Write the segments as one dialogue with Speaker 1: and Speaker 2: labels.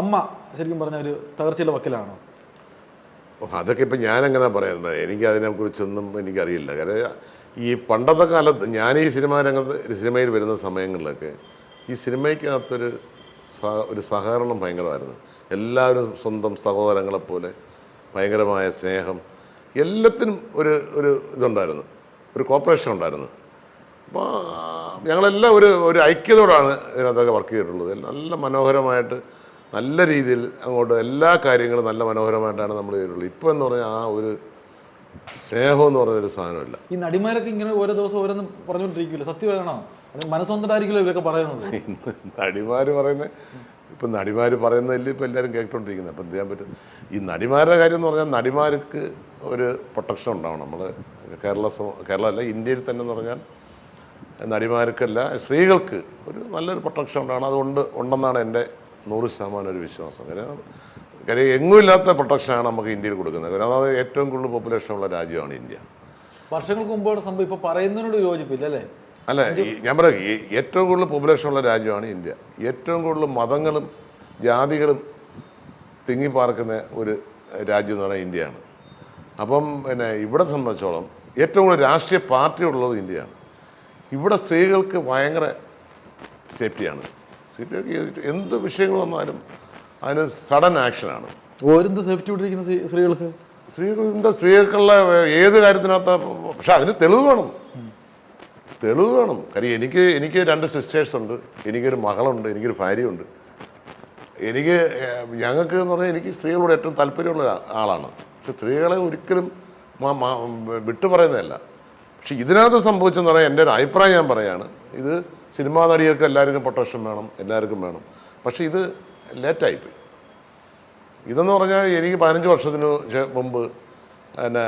Speaker 1: അമ്മ ശരിക്കും പറഞ്ഞ ഒരു തകർച്ചയുടെ വക്കിലാണോ?
Speaker 2: അതൊക്കെ ഇപ്പം ഞാനെങ്ങനെ പറയുന്നത്? എനിക്ക് അതിനെക്കുറിച്ചൊന്നും എനിക്കറിയില്ല. കാരണം ഈ പണ്ടത്തെ കാലത്ത് ഞാൻ ഈ സിനിമാ രംഗത്ത് സിനിമയിൽ വരുന്ന സമയങ്ങളിലൊക്കെ ഈ സിനിമയ്ക്കകത്തൊരു ഒരു സഹകരണം ഭയങ്കരമായിരുന്നു. എല്ലാവരും സ്വന്തം സഹോദരങ്ങളെപ്പോലെ ഭയങ്കരമായ സ്നേഹം എല്ലാത്തിനും ഒരു ഒരു ഇതുണ്ടായിരുന്നു. ഒരു കോപ്പറേഷൻ ഉണ്ടായിരുന്നു. അപ്പോൾ ഞങ്ങളെല്ലാം ഒരു ഒരു ഐക്യതയോടാണ് ഇതിനകത്തൊക്കെ വർക്ക് ചെയ്തിട്ടുള്ളത്. നല്ല മനോഹരമായിട്ട് നല്ല രീതിയിൽ അങ്ങോട്ട് എല്ലാ കാര്യങ്ങളും നല്ല മനോഹരമായിട്ടാണ് നമ്മൾ ചെയ്തിട്ടുള്ളത്. ഇപ്പോൾ എന്ന് പറഞ്ഞാൽ ആ ഒരു സ്നേഹം എന്ന് പറഞ്ഞൊരു സാധനമല്ല.
Speaker 1: ഈ നടിമാരൊക്കെ ഇങ്ങനെ ഓരോ ദിവസം ഓരോന്ന് പറഞ്ഞുകൊണ്ടിരിക്കില്ല സത്യമാണോ മനസ്സൊന്നിട്ടായിരിക്കില്ല ഇവരൊക്കെ പറയുന്നത്.
Speaker 2: നടിമാർ പറയുന്നത് ഇപ്പം നടിമാർ പറയുന്നതിൽ ഇപ്പം എല്ലാവരും കേട്ടോണ്ടിരിക്കുന്നത് അപ്പം എന്ത് ചെയ്യാൻ പറ്റും? ഈ നടിമാരുടെ കാര്യം എന്ന് പറഞ്ഞാൽ നടിമാർക്ക് ഒരു പ്രൊട്ടക്ഷൻ ഉണ്ടാവണം. നമ്മൾ കേരള കേരളമല്ല ഇന്ത്യയിൽ തന്നെ എന്ന് പറഞ്ഞാൽ നടിമാർക്കല്ല സ്ത്രീകൾക്ക് ഒരു നല്ലൊരു പ്രൊട്ടക്ഷൻ ഉണ്ടാവണം. അതുകൊണ്ട് ഉണ്ടെന്നാണ് എന്റെ നൂറ് ശതമാനം ഒരു വിശ്വാസം. കാര്യം കാര്യം എങ്ങുമില്ലാത്ത പ്രൊട്ടക്ഷനാണ് നമുക്ക് ഇന്ത്യയിൽ കൊടുക്കുന്നത്. കാരണം അത് ഏറ്റവും കൂടുതൽ പോപ്പുലേഷൻ ഉള്ള രാജ്യമാണ് ഇന്ത്യ.
Speaker 1: വർഷങ്ങൾക്ക് മുമ്പോടെ സംഭവം ഇപ്പൊ പറയുന്നതിനോട് യോജിപ്പില്ല അല്ലേ?
Speaker 2: അല്ല ഞാൻ പറയാം ഏറ്റവും കൂടുതൽ പോപ്പുലേഷൻ ഉള്ള രാജ്യമാണ് ഇന്ത്യ. ഏറ്റവും കൂടുതൽ മതങ്ങളും ജാതികളും തിങ്ങിപ്പാർക്കുന്ന ഒരു രാജ്യം എന്ന് പറയുന്നത് ഇന്ത്യയാണ്. അപ്പം പിന്നെ ഇവിടെ സംബന്ധിച്ചോളം ഏറ്റവും കൂടുതൽ രാഷ്ട്രീയ പാർട്ടി ഉള്ളത് ഇന്ത്യയാണ്. ഇവിടെ സ്ത്രീകൾക്ക് ഭയങ്കര സേഫ്റ്റിയാണ് സ്ത്രീകൾക്ക് എന്ത് വിഷയങ്ങൾ വന്നാലും അതിന് സഡൻ ആക്ഷനാണ്.
Speaker 1: ഓരെന്ത് സേഫ്റ്റി വിട്ടിരിക്കുന്ന സ്ത്രീകൾക്ക്?
Speaker 2: സ്ത്രീകൾ എന്താ സ്ത്രീകൾക്കുള്ള ഏത് കാര്യത്തിനകത്ത് പക്ഷെ അതിന് തെളിവ് വേണം. തെളിവ് വേണം. കാര്യം എനിക്ക് എനിക്ക് രണ്ട് സിസ്റ്റേഴ്സ് ഉണ്ട്. എനിക്കൊരു മകളുണ്ട് എനിക്കൊരു ഭാര്യയുണ്ട്. എനിക്ക് ഞങ്ങൾക്ക് എന്ന് പറഞ്ഞാൽ എനിക്ക് സ്ത്രീകളോട് ഏറ്റവും താല്പര്യമുള്ള ആളാണ്. പക്ഷെ സ്ത്രീകളെ ഒരിക്കലും വിട്ടു പറയുന്നതല്ല പക്ഷെ ഇതിനകത്ത് സംഭവിച്ചെന്ന് പറഞ്ഞാൽ എന്റെ ഒരു അഭിപ്രായം ഞാൻ പറയാണ്. ഇത് സിനിമാ നടികൾക്ക് എല്ലാവർക്കും പ്രൊട്ടക്ഷൻ വേണം എല്ലാവർക്കും വേണം. പക്ഷേ ഇത് ലേറ്റായിപ്പോയി. ഇതെന്ന് പറഞ്ഞാൽ എനിക്ക് പതിനഞ്ച് വർഷത്തിന് മുമ്പ് പിന്നെ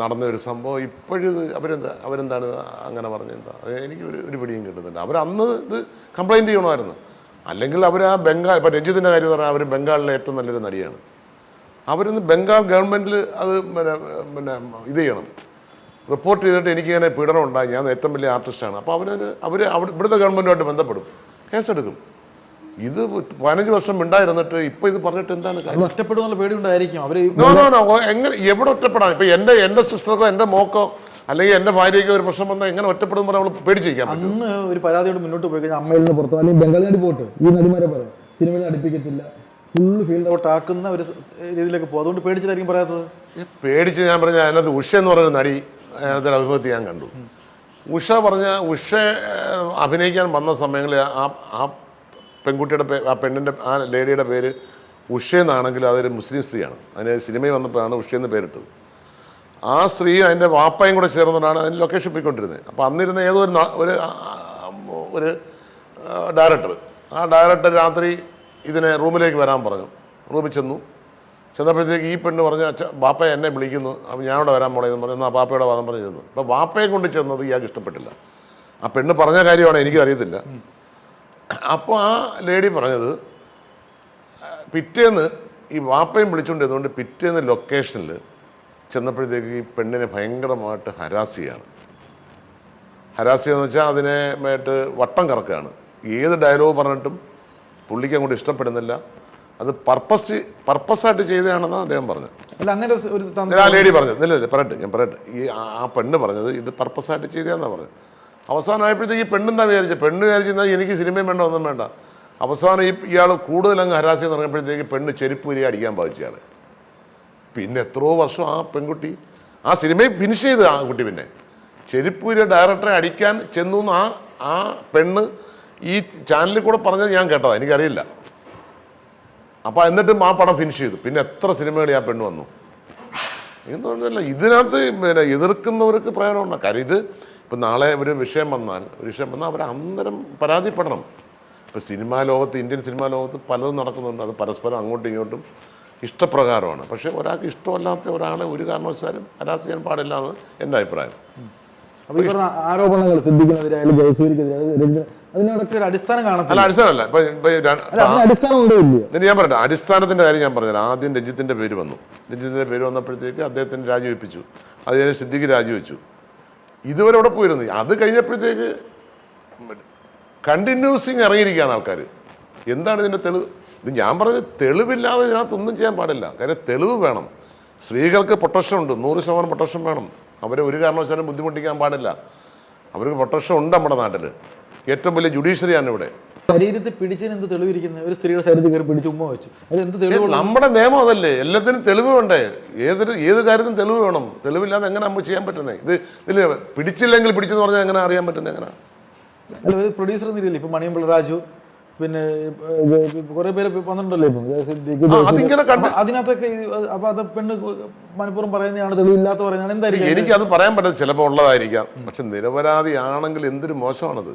Speaker 2: നടന്ന ഒരു സംഭവം ഇപ്പോഴിത് അവരെന്താ അവരെന്താണ് അങ്ങനെ പറഞ്ഞെന്താ? എനിക്ക് ഒരു ഒരു പിടിയും കിട്ടുന്നില്ല. അവരന്ന് ഇത് കംപ്ലൈന്റ് ചെയ്യണമായിരുന്നു. അല്ലെങ്കിൽ അവർ ആ ബംഗാൾ ഇപ്പം രഞ്ജിത്തിന്റെ കാര്യം പറഞ്ഞാൽ അവർ ബംഗാളിലെ ഏറ്റവും നല്ലൊരു നടിയാണ്. അവരിന്ന് ബംഗാൾ ഗവൺമെന്റിൽ അത് പിന്നെ പിന്നെ ഇത് ചെയ്യണം. റിപ്പോർട്ട് ചെയ്തിട്ട് എനിക്കിങ്ങനെ പീഡനം ഉണ്ടായി. ഞാൻ ഏറ്റവും വലിയ ആർട്ടിസ്റ്റാണ് അപ്പോൾ അവരൊരു അവർ അവിടെ ഇവിടുത്തെ ഗവൺമെന്റുമായിട്ട് ബന്ധപ്പെടും. കേസെടുക്കും. ഇത് പതിനഞ്ച് വർഷം ഉണ്ടായിരുന്നിട്ട് ഇപ്പോൾ ഇത് പറഞ്ഞിട്ട് എന്താണ്
Speaker 1: ഒറ്റപ്പെടുന്നുള്ള പേടി ഉണ്ടായിരിക്കും അവർ
Speaker 2: നോ നോ നോ എങ്ങനെ എവിടെ ഒറ്റപ്പെടാൻ? ഇപ്പൊ എന്റെ എന്റെ സിസ്റ്റർക്കോ എന്റെ മോക്കോ അല്ലെങ്കിൽ എന്റെ ഭാര്യയ്ക്ക് ഒരു പ്രശ്നം വന്നാൽ എങ്ങനെ ഒറ്റപ്പെടും പറഞ്ഞാൽ അവൾ പേടിച്ചിരിക്കാം
Speaker 1: അന്ന് ഒരു പരാതിയോട് മുന്നോട്ട് പോയി കഴിഞ്ഞാൽ
Speaker 3: അമ്മയിൽ നിന്ന് പുറത്തോ അല്ലെങ്കിൽ ബംഗാളി നടി പോട്ട് ഈ നടിമാരെ പറയാം സിനിമയിൽ അടുപ്പിക്കത്തില്ല ഫുൾ ഫീൽഡ്
Speaker 1: ഔട്ട് ആക്കുന്ന ഒരു രീതിയിലേക്ക് പോകും. അതുകൊണ്ട് പേടിച്ചിട്ടായിരിക്കും പറയാത്തത്.
Speaker 2: പേടിച്ച് ഞാൻ പറഞ്ഞ അതിനകത്ത് ഉഷ എന്ന് പറയുന്ന നടി അതിനകത്ത് അഭിമുഖത്തിൽ അഭിമുഖത്ത് ഞാൻ കണ്ടു. ഉഷ പറഞ്ഞ ഉഷ അഭിനയിക്കാൻ വന്ന സമയങ്ങളിൽ ആ ആ പെൺകുട്ടിയുടെ പേ ആ പെണ്ണിന്റെ ആ ലേഡിയുടെ പേര് ഉഷ എന്നാണെങ്കിൽ അതൊരു മുസ്ലിം സ്ത്രീയാണ്. അതിന് സിനിമയിൽ വന്നപ്പോഴാണ് ഉഷ എന്ന് പേരിട്ടത്. ആ സ്ത്രീ അതിന്റെ വാപ്പയും കൂടെ ചേർന്നിട്ടാണ് അതിന് ലൊക്കേഷൻ പോയിക്കൊണ്ടിരുന്നത്. അപ്പോൾ അന്നിരുന്ന ഏതോ ഒരു ഒരു ഒരു ഡയറക്ടർ ആ ഡയറക്ടർ രാത്രി ഇതിനെ റൂമിലേക്ക് വരാൻ പറഞ്ഞു. റൂമിൽ ചെന്നു. ചെന്നപ്പോഴത്തേക്ക് ഈ പെണ്ണ് പറഞ്ഞ ബാപ്പ എന്നെ വിളിക്കുന്നു. അപ്പം ഞാൻ അവിടെ വരാൻ പോണേന്ന് പറഞ്ഞു എന്നാൽ ബാപ്പയുടെ വാദം പറഞ്ഞു ചെന്നു. അപ്പോൾ ബാപ്പയെ കൊണ്ട് ചെന്നത് ഇയാൾക്ക് ഇഷ്ടപ്പെട്ടില്ല. ആ പെണ്ണ് പറഞ്ഞ കാര്യമാണ് എനിക്കറിയത്തില്ല. അപ്പോൾ ആ ലേഡി പറഞ്ഞത് പിറ്റേന്ന് ഈ വാപ്പയും വിളിച്ചുകൊണ്ടിരുന്നുകൊണ്ട് പിറ്റേന്ന് ലൊക്കേഷനിൽ ചെന്നപ്പോഴത്തേക്ക് ഈ പെണ്ണിനെ ഭയങ്കരമായിട്ട് ഹരാസ് ചെയ്യാണ്. ഹരാസ് ചെയ്യുക വെച്ചാൽ അതിനെ വട്ടം കറക്കുകയാണ്. ഏത് ഡയലോഗ് പറഞ്ഞിട്ടും പുള്ളിക്ക് അങ്ങോട്ട് ഇഷ്ടപ്പെടുന്നില്ല. അത് പർപ്പസ് പർപ്പസായിട്ട് ചെയ്തതാണെന്ന് അദ്ദേഹം പറഞ്ഞു
Speaker 1: അല്ല അങ്ങനെ ഒരു-
Speaker 2: ആ ലേഡി പറഞ്ഞത്. ഇല്ല ഇല്ല പറയട്ടെ ഞാൻ പറയട്ടെ. ഈ ആ- പെണ്ണ് പറഞ്ഞത് ഇത് പർപ്പസായിട്ട് ചെയ്തതെന്നാണ് പറഞ്ഞത്. അവസാനമായപ്പോഴത്തേക്ക് ഈ പെണ്ണെന്താ വിചാരിച്ചത് പെണ്ണ് വിചാരിച്ചിരുന്നാൽ എനിക്ക് സിനിമയും വേണ്ട ഒന്നും വേണ്ട. അവസാനം ഈ ഇയാൾ കൂടുതൽ അങ്ങ് ഹരാസ് ചെയ്ത് തുടങ്ങിയപ്പോഴത്തേക്ക് പെണ്ണ് ചെരുപ്പ് ഉരി അടിക്കാൻ ബാധിച്ചു പിന്നെ എത്രയോ വർഷം ആ പെൺകുട്ടി ആ സിനിമയും ഫിനിഷ് ചെയ്ത് ആ കുട്ടി പിന്നെ. ചെരുപ്പൂരി ഡയറക്ടറെ അടിക്കാൻ ചെന്നു എന്ന് ആ ആ പെണ്ണ് ഈ ചാനലിൽ കൂടെ പറഞ്ഞത് ഞാൻ കേട്ടോ എനിക്കറിയില്ല. അപ്പോൾ എന്നിട്ടും ആ പടം ഫിനിഷ് ചെയ്തു. പിന്നെ എത്ര സിനിമകൾ ആ പെണ്ണ് വന്നു? എന്ന് പറഞ്ഞല്ല. ഇതിനകത്ത് പിന്നെ എതിർക്കുന്നവർക്ക് പ്രയോജനമുണ്ട്. കാര്യം ഇത് ഇപ്പം നാളെ ഒരു വിഷയം വന്നാൽ ഒരു വിഷയം വന്നാൽ അവർ അന്തരം പരാതിപ്പെടണം. ഇപ്പം സിനിമാ ലോകത്ത് ഇന്ത്യൻ സിനിമാ ലോകത്ത് പലതും നടക്കുന്നുണ്ട്. അത് പരസ്പരം അങ്ങോട്ടും ഇങ്ങോട്ടും ഇഷ്ടപ്രകാരമാണ്. പക്ഷേ ഒരാൾക്ക് ഇഷ്ടമല്ലാത്ത ഒരാളെ ഒരു കാരണവശാലും ഹരാസ് ചെയ്യാൻ പാടില്ല എന്ന് എന്റെ അഭിപ്രായം.
Speaker 1: അപ്പൊ ഈ പറഞ്ഞ
Speaker 3: ആരോപണങ്ങൾ സിദ്ദിഖിനെതിരായാലും ജയസൂരിക്കെതിരായാലും അതിനടക്കം
Speaker 1: ഒരു അടിസ്ഥാനം
Speaker 2: അല്ല
Speaker 1: കാണത്തില്ല
Speaker 2: അടിസ്ഥാനമല്ല. ഇപ്പം ഇപ്പം
Speaker 3: അല്ല അതിന് അടിസ്ഥാനം ഉണ്ടോ ഇല്ലയോ?
Speaker 2: എന്നിട്ട് ഞാൻ പറയട്ടെ അടിസ്ഥാനത്തിന്റെ കാര്യം ഞാൻ പറഞ്ഞു ആദ്യം രഞ്ജിത്തിന്റെ പേര് വന്നു. രഞ്ജിത്തിന്റെ പേര് വന്നപ്പോഴത്തേക്ക് അദ്ദേഹത്തിന് രാജിവെപ്പിച്ചു. അത് കഴിഞ്ഞ് സിദ്ദിഖ് രാജിവെച്ചു. ഇതുവരെ അവിടെ പോയിരുന്നു? അത് കഴിഞ്ഞപ്പോഴത്തേക്ക് കണ്ടിന്യൂസിങ് ഇറങ്ങിയിരിക്കുകയാണ് ആൾക്കാർ എന്താണ് ഇതിന്റെ തെളിവ്? ഇത് ഞാൻ പറഞ്ഞത് തെളിവില്ലാതെ ഇതിനകത്തൊന്നും ചെയ്യാൻ പാടില്ല. കാര്യം തെളിവ് വേണം. സ്ത്രീകൾക്ക് പ്രൊട്ടക്ഷൻ ഉണ്ട്. നൂറ് ശതമാനം പ്രൊട്ടക്ഷൻ വേണം. അവരെ ഒരു കാരണവശാലും ബുദ്ധിമുട്ടിക്കാൻ പാടില്ല. അവർക്ക് പ്രൊട്ടക്ഷൻ ഉണ്ട് നമ്മുടെ നാട്ടിൽ. ഏറ്റവും വലിയ ജുഡീഷ്യറിയാണ് ഇവിടെ.
Speaker 1: ശരീരത്തിൽ പിടിച്ചതിന് എന്ത് തെളിവിരിക്കുന്നത് ഒരു സ്ത്രീയുടെ ശരീരത്തിൽ കയറി പിടിച്ച് ഉമ്മ വെച്ചു. അത് എന്ത് തെളിവ്
Speaker 2: നമ്മുടെ നിയമം അതല്ലേ. എല്ലാത്തിനും തെളിവ് വേണ്ടേ? ഏതൊരു ഏത് കാര്യത്തിനും തെളിവ് വേണം. തെളിവില്ലാതെ എങ്ങനെ നമുക്ക് ചെയ്യാൻ പറ്റുന്നത് ഇത് ഇതിൽ പിടിച്ചില്ലെങ്കിൽ പിടിച്ചെന്ന് പറഞ്ഞാൽ എങ്ങനെ അറിയാൻ പറ്റുന്നത് എങ്ങനെ
Speaker 1: അല്ല ഒരു പ്രൊഡ്യൂസർ എന്നില്ല ഇപ്പൊ മണിയമ്പിള്ള രാജു പിന്നെ കുറെ പേര് വന്നിട്ടുണ്ടല്ലോ ഇപ്പം.
Speaker 2: അതിങ്ങനെ
Speaker 1: അതിനകത്തൊക്കെ അപ്പൊ അത് പെണ്ണ് മനഃപൂർവം പറയുന്നതാണ് തെളിവില്ലാത്ത പറയുന്നതാണ് എന്തായിരിക്കും?
Speaker 2: എനിക്ക് അത് പറയാൻ പറ്റില്ല ചിലപ്പോൾ ഉള്ളതായിരിക്കാം. പക്ഷെ നിരപരാധി ആണെങ്കിൽ എന്തൊരു മോശമാണത്?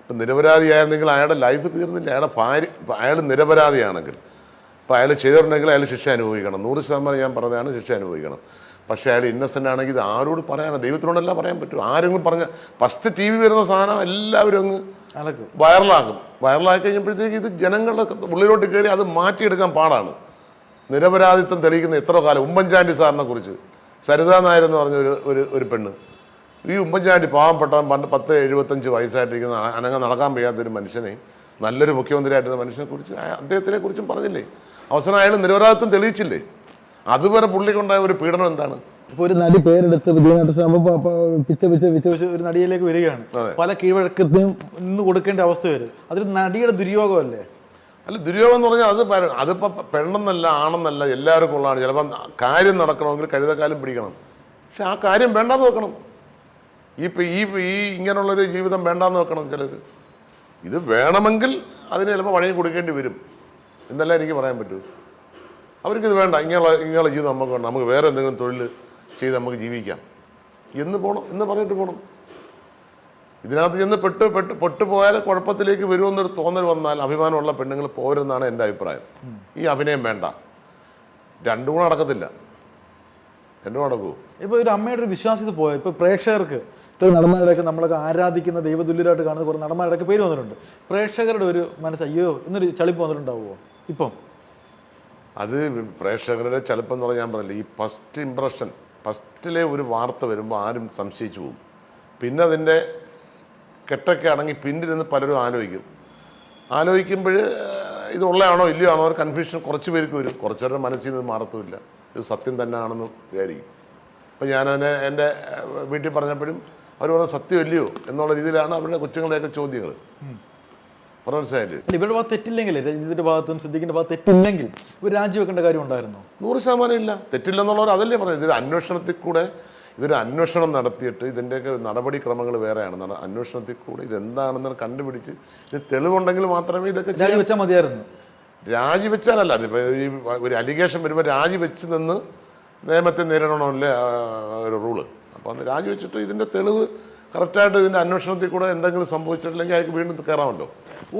Speaker 2: ഇപ്പം നിരപരാധിയായിരുന്നെങ്കിൽ അയാളുടെ ലൈഫ് തീർന്നില്ല അയാളുടെ ഭാര്യ അയാൾ നിരപരാധിയാണെങ്കിൽ. ഇപ്പം അയാൾ ചെയ്തിട്ടുണ്ടെങ്കിൽ അയാൾ ശിക്ഷ അനുഭവിക്കണം. നൂറ് ശതമാനം ഞാൻ പറഞ്ഞതാണ് ശിക്ഷ അനുഭവിക്കണം. പക്ഷെ അയാൾ ഇന്നസെന്റ് ആണെങ്കിൽ ഇത് ആരോട് പറയാനോ ദൈവത്തിനോടല്ല പറയാൻ പറ്റും. ആരെങ്കിലും പറഞ്ഞ ഫസ്റ്റ് ടി വി വരുന്ന സാധനം എല്ലാവരും അങ്ങ് വൈറലാക്കും വൈറലാക്കി കഴിഞ്ഞപ്പോഴത്തേക്ക് ഇത് ജനങ്ങളുടെ ഉള്ളിലോട്ട് കയറി അത് മാറ്റിയെടുക്കാൻ പാടാണ്. നിരപരാധിത്വം തെളിയിക്കുന്ന എത്ര കാലം ഉമ്മൻചാണ്ടി സാറിനെ കുറിച്ച്. സരിതാ നായർ എന്ന് പറഞ്ഞ ഒരു ഒരു ഒരു പെണ്ണ്. ഈ ഉമ്മൻചാണ്ടി പാവപ്പെട്ട പണ്ട് പത്ത് എഴുപത്തഞ്ച് വയസ്സായിട്ടിരിക്കുന്ന അനങ്ങ നടക്കാൻ വയ്യാത്തൊരു മനുഷ്യനെ നല്ലൊരു മുഖ്യമന്ത്രിയായിട്ടുള്ള മനുഷ്യനെ കുറിച്ച് അദ്ദേഹത്തിനെ കുറിച്ചും പറഞ്ഞില്ലേ? അവസാനം അയാൾ നിരപരാധിത്വം തെളിയിച്ചില്ലേ? അതുവരെ പുള്ളിക്കുണ്ടായ ഒരു പീഡനം എന്താണ്?
Speaker 1: ഇപ്പൊ ഒരു
Speaker 3: നടി പേരെടുത്ത് വിജയനാട്ട പിച്ച പിച്ച
Speaker 1: ഒരു നടിയിലേക്ക് വരികയാണ്. പല കീഴ്വഴക്കത്തിനും ഇന്ന് കൊടുക്കേണ്ട അവസ്ഥ വരും. അതൊരു നടിയുടെ ദുര്യോഗമല്ലേ?
Speaker 2: അല്ല ദുര്യോഗം എന്ന് പറഞ്ഞാൽ അത് അതിപ്പോ പെണ്ണെന്നല്ല ആണെന്നല്ല എല്ലാവർക്കും ഉള്ളതാണ്. ചിലപ്പം കാര്യം നടക്കണമെങ്കിൽ കഴുതക്കാലം പിടിക്കണം. പക്ഷെ ആ കാര്യം വേണ്ടാന്ന് വെക്കണം ഈ ഇപ്പൊ ഈ ഈ ഇങ്ങനെയുള്ളൊരു ജീവിതം വേണ്ടാന്ന് വെക്കണം ചിലർ ഇത് വേണമെങ്കിൽ അതിന് ചിലപ്പോൾ വഴി കൊടുക്കേണ്ടി വരും. എന്നല്ല എനിക്ക് പറയാൻ പറ്റൂ. അവർക്കിത് വേണ്ട. ഇങ്ങനെയുള്ള ഇങ്ങനെയുള്ള ജീവിതം നമുക്ക് വേണ്ട. നമുക്ക് വേറെ എന്തെങ്കിലും തൊഴിൽ ചെയ്ത് നമുക്ക് ജീവിക്കാം. എന്ന് പോകണം എന്ന് പറഞ്ഞിട്ട് പോകണം ഇതിനകത്ത് ചെന്ന് പെട്ട് പെട്ട് പെട്ടുപോയാൽ കുഴപ്പത്തിലേക്ക് വരുമെന്നൊരു തോന്നൽ വന്നാൽ അഭിമാനമുള്ള പെണ്ണുങ്ങൾ പോരെന്നാണ് എന്റെ അഭിപ്രായം. ഈ അഭിനയം വേണ്ട. രണ്ടും കൂടെ നടക്കത്തില്ല. രണ്ടും നടക്കൂ.
Speaker 1: ഇപ്പൊ ഒരു അമ്മയുടെ ഒരു വിശ്വാസ്യത പോയ? ഇപ്പൊ പ്രേക്ഷകർക്ക് ഇത്ര നടന്മാരുടെയൊക്കെ നമ്മളൊക്കെ ആരാധിക്കുന്ന ദൈവതുല്യരായിട്ട് കാണുന്ന കുറേ നടന്മാരുടെയൊക്കെ പേര് വന്നിട്ടുണ്ട്. പ്രേക്ഷകരുടെ ഒരു മനസ്സ് അയ്യോ എന്നൊരു ചളിപ്പ് വന്നിട്ടുണ്ടാവുമോ? ഇപ്പം?
Speaker 2: അത് പ്രേക്ഷകരുടെ ചളിപ്പം എന്ന് പറഞ്ഞാൽ ഞാൻ പറഞ്ഞില്ല ഈ ഫസ്റ്റ് ഇമ്പ്രഷൻ ഫസ്റ്റിലെ ഒരു വാർത്ത വരുമ്പോൾ ആരും സംശയിച്ചു പോകും. പിന്നെ അതിന്റെ കെട്ടൊക്കെ ആണെങ്കിൽ പിന്നിരുന്ന് പലരും ആലോചിക്കും. ആലോചിക്കുമ്പോൾ ഇത് ഉള്ളതാണോ ഇല്ലയോ ആണോ അവർ കൺഫ്യൂഷൻ കുറച്ച് പേർക്ക് വരും. കുറച്ചുപേരുടെ മനസ്സിൽ നിന്ന് മാറത്തുമില്ല. ഇത് സത്യം തന്നെ ആണെന്ന് വിചാരിക്കും. അപ്പോൾ ഞാനതിനെ എന്റെ വീട്ടിൽ പറഞ്ഞപ്പോഴും അവർ പറഞ്ഞ സത്യം ഇല്ലയോ എന്നുള്ള രീതിയിലാണ് അവരുടെ കൊച്ചുങ്ങളുടെയൊക്കെ ചോദ്യങ്ങൾ
Speaker 1: ഇവരുടെ ഭാഗത്ത് തെറ്റില്ലെങ്കിൽ രഞ്ജിത്തിന്റെ ഭാഗത്തും സിദ്ദിഖിന്റെ ഭാഗത്ത് തെറ്റില്ലെങ്കിൽ ഇവർ രാജിവെക്കേണ്ട കാര്യം ഉണ്ടായിരുന്നോ?
Speaker 2: നൂറ് ശതമാനം ഇല്ല. തെറ്റില്ലെന്നുള്ളവർ അതല്ലേ പറഞ്ഞത്? ഇതൊരു അന്വേഷണത്തിൽ കൂടെ ഇതൊരു അന്വേഷണം നടത്തിയിട്ട് ഇതിന്റെയൊക്കെ നടപടിക്രമങ്ങൾ വേറെയാണ് അന്വേഷണത്തിൽ കൂടെ ഇതെന്താണെന്ന് കണ്ടുപിടിച്ച് ഇത് തെളിവുണ്ടെങ്കിൽ മാത്രമേ ഇതൊക്കെ
Speaker 1: രാജിവെച്ചാൽ മതിയായിരുന്നു.
Speaker 2: രാജിവെച്ചാലല്ല അതിപ്പോൾ ഈ ഒരു അലിഗേഷൻ വരുമ്പോൾ രാജിവെച്ച് നിന്ന് നിയമത്തെ നേരിടണമല്ലേ ഒരു റൂൾ അപ്പോൾ അന്ന് രാജിവെച്ചിട്ട് ഇതിന്റെ തെളിവ് കറക്റ്റായിട്ട് ഇതിന്റെ അന്വേഷണത്തിൽ കൂടെ എന്തെങ്കിലും സംഭവിച്ചിട്ടില്ലെങ്കിൽ അയാൾക്ക് വീണ്ടും കയറാമല്ലോ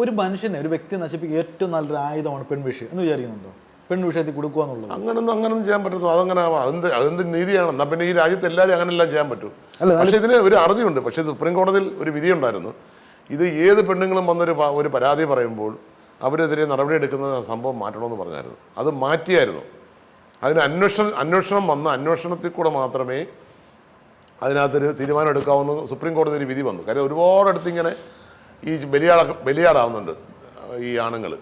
Speaker 1: ഒരു മനുഷ്യനെ ഒരു വ്യക്തി നശിപ്പിക്കുക ഏറ്റവും നല്ലൊരു ആയുധമാണ് പെൺവിഷയം എന്ന് വിചാരിക്കുന്നുണ്ടോ? പെൺവിഷയത്തിൽ കൊടുക്കുക എന്നുള്ളത്.
Speaker 2: അങ്ങനൊന്നും അങ്ങനൊന്നും ചെയ്യാൻ പറ്റത്തോ അതങ്ങനെ അതെന്ത് അതെന്ത് നീതിയാണ്? എന്നാൽ പിന്നെ ഈ രാജ്യത്ത് എല്ലാവരും അങ്ങനെല്ലാം ചെയ്യാൻ പറ്റും. പക്ഷേ ഇതിന് ഒരു അറുതിയുണ്ട്. പക്ഷേ സുപ്രീം കോടതിയിൽ ഒരു വിധി ഉണ്ടായിരുന്നു ഇത് ഏത് പെണ്ണുങ്ങളും വന്നൊരു ഒരു പരാതി പറയുമ്പോൾ അവരെതിരെ നടപടിയെടുക്കുന്ന സംഭവം മാറ്റണമെന്ന് പറഞ്ഞായിരുന്നു. അത് മാറ്റിയായിരുന്നു. അതിന് അന്വേഷണം അന്വേഷണം വന്ന അന്വേഷണത്തിൽ കൂടെ മാത്രമേ അതിനകത്തൊരു തീരുമാനം എടുക്കാവുന്ന സുപ്രീം കോടതി ഒരു വിധി വന്നു. കാര്യം ഒരുപാടടുത്ത് ഇങ്ങനെ ഈ ബലിയാട ബലിയാടാവുന്നുണ്ട് ഈ ആണുങ്ങൾ